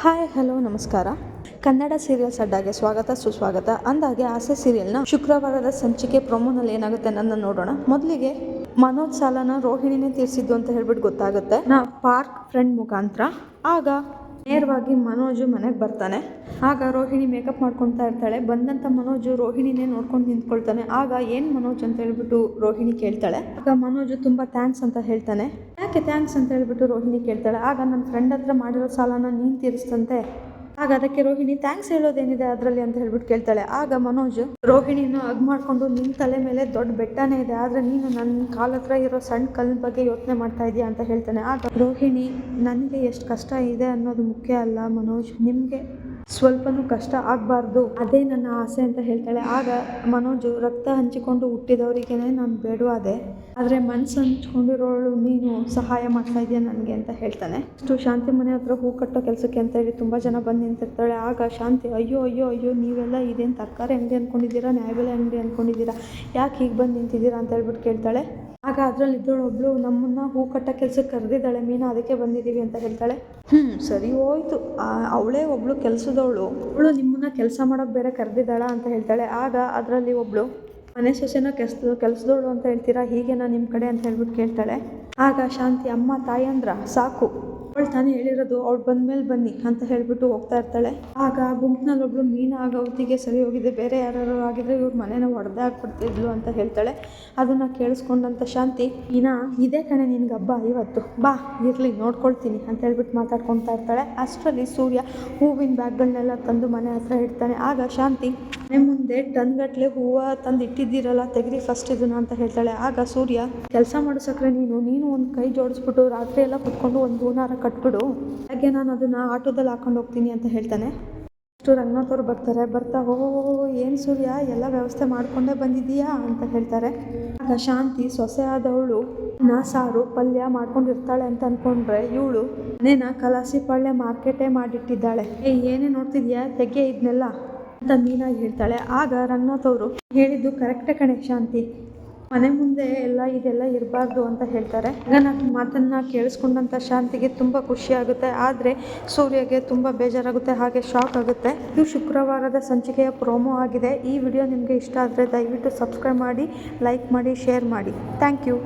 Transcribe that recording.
Hi, hello, ನಮಸ್ಕಾರ. Kannada serials ಅಡ್ಡಾಗೆ ಸ್ವಾಗತ, ಸುಸ್ವಾಗತ. ಅಂದಾಗೆ ಆಸೆ ಸೀರಿಯಲ್ನ ಶುಕ್ರವಾರದ ಸಂಚಿಕೆ ಪ್ರೊಮೋನಲ್ಲಿ ಏನಾಗುತ್ತೆ ನನ್ನ ನೋಡೋಣ. ಮೊದಲಿಗೆ ಮನೋಜ್ ಸಾಲನ ರೋಹಿಣಿನೇ ತೀರಿಸಿದ್ದು ಅಂತ ಹೇಳ್ಬಿಟ್ಟು ಗೊತ್ತಾಗುತ್ತೆ. ನಾ ಪಾರ್ಕ್ ಫ್ರೆಂಡ್ ಮುಖಾಂತರ. ಆಗ ನೇರವಾಗಿ ಮನೋಜು ಮನೆಗೆ ಬರ್ತಾನೆ. ಆಗ ರೋಹಿಣಿ ಮೇಕಪ್ ಮಾಡ್ಕೊತಾ ಇರ್ತಾಳೆ. ಬಂದಂಥ ಮನೋಜು ರೋಹಿಣಿನೇ ನೋಡ್ಕೊಂಡು ನಿಂತ್ಕೊಳ್ತಾನೆ. ಆಗ ಏನು ಮನೋಜ್ ಅಂತ ಹೇಳ್ಬಿಟ್ಟು ರೋಹಿಣಿ ಕೇಳ್ತಾಳೆ. ಆಗ ಮನೋಜು ತುಂಬ ಥ್ಯಾಂಕ್ಸ್ ಅಂತ ಹೇಳ್ತಾನೆ. ಯಾಕೆ ಥ್ಯಾಂಕ್ಸ್ ಅಂತ ಹೇಳ್ಬಿಟ್ಟು ರೋಹಿಣಿ ಕೇಳ್ತಾಳೆ. ಆಗ ನನ್ನ ಫ್ರೆಂಡ್ ಹತ್ರ ಮಾಡಿರೋ ಸಾಲನ ನೀನು ತೀರಿಸ್ತಂತೆ. ಆಗ ಅದಕ್ಕೆ ರೋಹಿಣಿ ಥ್ಯಾಂಕ್ಸ್ ಹೇಳೋದೇನಿದೆ ಅದರಲ್ಲಿ? ಅಂತ ಹೇಳ್ಬಿಟ್ಟು ಕೇಳ್ತಾಳೆ. ಆಗ ಮನೋಜ್ ರೋಹಿಣಿನ ಅಗ್ ಮಾಡ್ಕೊಂಡು ನಿನ್ನ ತಲೆ ಮೇಲೆ ದೊಡ್ಡ ಬೆಟ್ಟನೇ ಇದೆ. ಆದರೆ ನೀನು ನನ್ನ ಕಾಲ ಹತ್ರ ಇರೋ ಸಣ್ಣ ಕಲ್ಲಿನ ಬಗ್ಗೆ ಯೋಚನೆ ಮಾಡ್ತಾ ಇದೀಯಾ ಅಂತ ಹೇಳ್ತಾನೆ. ಆಗ ರೋಹಿಣಿ, ನನಗೆ ಎಷ್ಟು ಕಷ್ಟ ಇದೆ ಅನ್ನೋದು ಮುಖ್ಯ ಅಲ್ಲ ಮನೋಜ್. ನಿಮಗೆ ಸ್ವಲ್ಪನೂ ಕಷ್ಟ ಆಗಬಾರ್ದು. ಅದೇ ನನ್ನ ಆಸೆ ಅಂತ ಹೇಳ್ತಾಳೆ. ಆಗ ಮನೋಜು ರಕ್ತ ಹಂಚಿಕೊಂಡು ಹುಟ್ಟಿದವರಿಗೇನೆ ನಾನು ಬೇಡವಾದೆ. ಆದರೆ ಮನಸ್ಸು ಹಂಚ್ಕೊಂಡಿರೋಳು ನೀನು ಸಹಾಯ ಮಾಡ್ತಾ ಇದೆಯಾ ನನಗೆ ಅಂತ ಹೇಳ್ತಾನೆ. ಅಷ್ಟು ಶಾಂತಿ ಮನೆ ಹತ್ರ ಹೂ ಕಟ್ಟೋ ಕೆಲಸಕ್ಕೆ ಅಂತ ಹೇಳಿ ತುಂಬ ಜನ ಬಂದು ನಿಂತಿರ್ತಾಳೆ. ಆಗ ಶಾಂತಿ, ಅಯ್ಯೋ ಅಯ್ಯೋ ಅಯ್ಯೋ, ನೀವೆಲ್ಲ ಇದೇನು ತರಕಾರಿ ಅಂಗಡಿ ಅಂದ್ಕೊಂಡಿದ್ದೀರಾ ನ್ಯಾಯಬೆಲೆ ಅಂಗಡಿ ಅಂದ್ಕೊಂಡಿದ್ದೀರಾ ಯಾಕೆ ಹೀಗೆ ಬಂದು ನಿಂತಿದ್ದೀರಾ? ಅಂತ ಹೇಳ್ಬಿಟ್ಟು ಕೇಳ್ತಾಳೆ. ಆಗ ಅದರಲ್ಲಿ ಇದ್ದವಳೊಬ್ಳು ನಮ್ಮನ್ನ ಹೂ ಕಟ್ಟೋ ಕೆಲ್ಸಕ್ಕೆ ಕರೆದಿದ್ದಾಳೆ ಮೀನಾ ಅದಕ್ಕೆ ಬಂದಿದ್ದೀವಿ ಅಂತ ಹೇಳ್ತಾಳೆ. ಹ್ಞೂ ಸರಿ ಹೋಯ್ತು. ಅವಳೇ ಒಬ್ಳು ಕೆಲಸದವಳು. ಅವಳು ನಿಮ್ಮನ್ನ ಕೆಲಸ ಮಾಡೋಕೆ ಬೇರೆ ಕರೆದಿದ್ದಾಳ ಅಂತ ಹೇಳ್ತಾಳೆ. ಆಗ ಅದರಲ್ಲಿ ಒಬ್ಳು ಮನೆ ಸೊಸೆನ ಕೆಲ್ಸ ಕೆಲಸದವಳು ಅಂತ ಹೇಳ್ತೀರಾ ಹೀಗೇನಾ ನಿಮ್ಮ ಕಡೆ? ಅಂತ ಹೇಳ್ಬಿಟ್ಟು ಕೇಳ್ತಾಳೆ. ಆಗ ಶಾಂತಿ ಅಮ್ಮ ತಾಯಿ ಅಂದ್ರ ಸಾಕು. ಅವಳು ತಾನೇ ಹೇಳಿರೋದು, ಅವ್ಳು ಬಂದ್ಮೇಲೆ ಬನ್ನಿ ಅಂತ ಹೇಳ್ಬಿಟ್ಟು ಹೋಗ್ತಾ ಇರ್ತಾಳೆ. ಆಗ ಗುಂಪಿನಲ್ಲಿ ಒಬ್ಬಳು ಮೀನಾ ಆಗ ಹೊತ್ತಿಗೆ ಸರಿ ಹೋಗಿದೆ, ಬೇರೆ ಯಾರು ಆಗಿದ್ರೆ ಇವ್ರ ಮನೇನ ಹೊಡೆದೇ ಹಾಕ್ಬಿಡ್ತಿದ್ಲು ಅಂತ ಹೇಳ್ತಾಳೆ. ಅದನ್ನು ಕೇಳಿಸ್ಕೊಂಡಂಥ ಶಾಂತಿ, ಮೀನಾ, ಇದೇ ಕಣೆ ನಿನ್ಗೆ ಹಬ್ಬ ಇವತ್ತು ಬಾ, ಇರಲಿ, ನೋಡ್ಕೊಳ್ತೀನಿ ಅಂತ ಹೇಳ್ಬಿಟ್ಟು ಮಾತಾಡ್ಕೊತಾ ಇರ್ತಾಳೆ. ಅಷ್ಟರಲ್ಲಿ ಸೂರ್ಯ ಹೂವಿನ ಬ್ಯಾಗ್ಗಳನ್ನೆಲ್ಲ ತಂದು ಮನೆ ಹತ್ರ ಇಡ್ತಾನೆ. ಆಗ ಶಾಂತಿ ಮನೆ ಮುಂದೆ ಟನ್ಗಟ್ಲೆ ಹೂವು ತಂದು ಇಟ್ಟಿದ್ದೀರಲ್ಲ, ತೆಗ್ರಿ ಫಸ್ಟ್ ಇದನ್ನ ಅಂತ ಹೇಳ್ತಾಳೆ. ಆಗ ಸೂರ್ಯ, ಕೆಲಸ ಮಾಡು ಸಕ್ರೆ ನೀನು ನೀನು ಒಂದು ಕೈ ಜೋಡಿಸ್ಬಿಟ್ಟು ರಾತ್ರಿ ಎಲ್ಲ ಕುತ್ಕೊಂಡು ಒಂದು ಹೂನಾರ ಕಟ್ಬಿಡು. ಹಾಗೆ ನಾನು ಅದನ್ನು ಆಟೋದಲ್ಲಿ ಹಾಕೊಂಡು ಹೋಗ್ತೀನಿ ಅಂತ ಹೇಳ್ತಾನೆ. ಅಷ್ಟು ರಂಗನಾಥ್ ಅವ್ರು ಬರ್ತಾರೆ. ಬರ್ತಾ, ಓ ಏನು ಸೂರ್ಯ, ಎಲ್ಲ ವ್ಯವಸ್ಥೆ ಮಾಡಿಕೊಂಡೇ ಬಂದಿದೀಯಾ ಅಂತ ಹೇಳ್ತಾರೆ. ಆಗ ಶಾಂತಿ, ಸೊಸೆ ಆದವಳು, ನಾ ಸಾರು, ಪಲ್ಯ ಮಾಡ್ಕೊಂಡಿರ್ತಾಳೆ ಅಂತ ಅನ್ಕೊಂಡ್ರೆ ಇವಳು ಮನೇನ ಕಲಾಸಿ ಪಳ್ಳೆ ಮಾರ್ಕೆಟೇ ಮಾಡಿಟ್ಟಿದ್ದಾಳೆ. ಏ ಏನೇ ನೋಡ್ತಿದ್ಯಾ? ತೆಗೆ ಇದನ್ನೆಲ್ಲ ಅಂತ ಮೀನಾಗಿ ಹೇಳ್ತಾಳೆ. ಆಗ ರಂಗನಾಥ್ ಅವರು ಹೇಳಿದ್ದು ಕರೆಕ್ಟೇ ಕಣೆ ಶಾಂತಿ. ಮನೆ ಮುಂದೆ ಎಲ್ಲ ಇದೆಲ್ಲ ಇರಬಾರ್ದು ಅಂತ ಹೇಳ್ತಾರೆ. ರಂಗನಾಥ್ ಮಾತನ್ನ ಕೇಳಿಸ್ಕೊಂಡಂತ ಶಾಂತಿಗೆ ತುಂಬ ಖುಷಿ ಆಗುತ್ತೆ. ಆದರೆ ಸೂರ್ಯಗೆ ತುಂಬ ಬೇಜಾರಾಗುತ್ತೆ, ಹಾಗೆ ಶಾಕ್ ಆಗುತ್ತೆ. ಇದು ಶುಕ್ರವಾರದ ಸಂಚಿಕೆಯ ಪ್ರೋಮೋ ಆಗಿದೆ. ಈ ವಿಡಿಯೋ ನಿಮಗೆ ಇಷ್ಟ ಆದರೆ ದಯವಿಟ್ಟು ಸಬ್ಸ್ಕ್ರೈಬ್ ಮಾಡಿ ಲೈಕ್ ಮಾಡಿ ಶೇರ್ ಮಾಡಿ. Thank you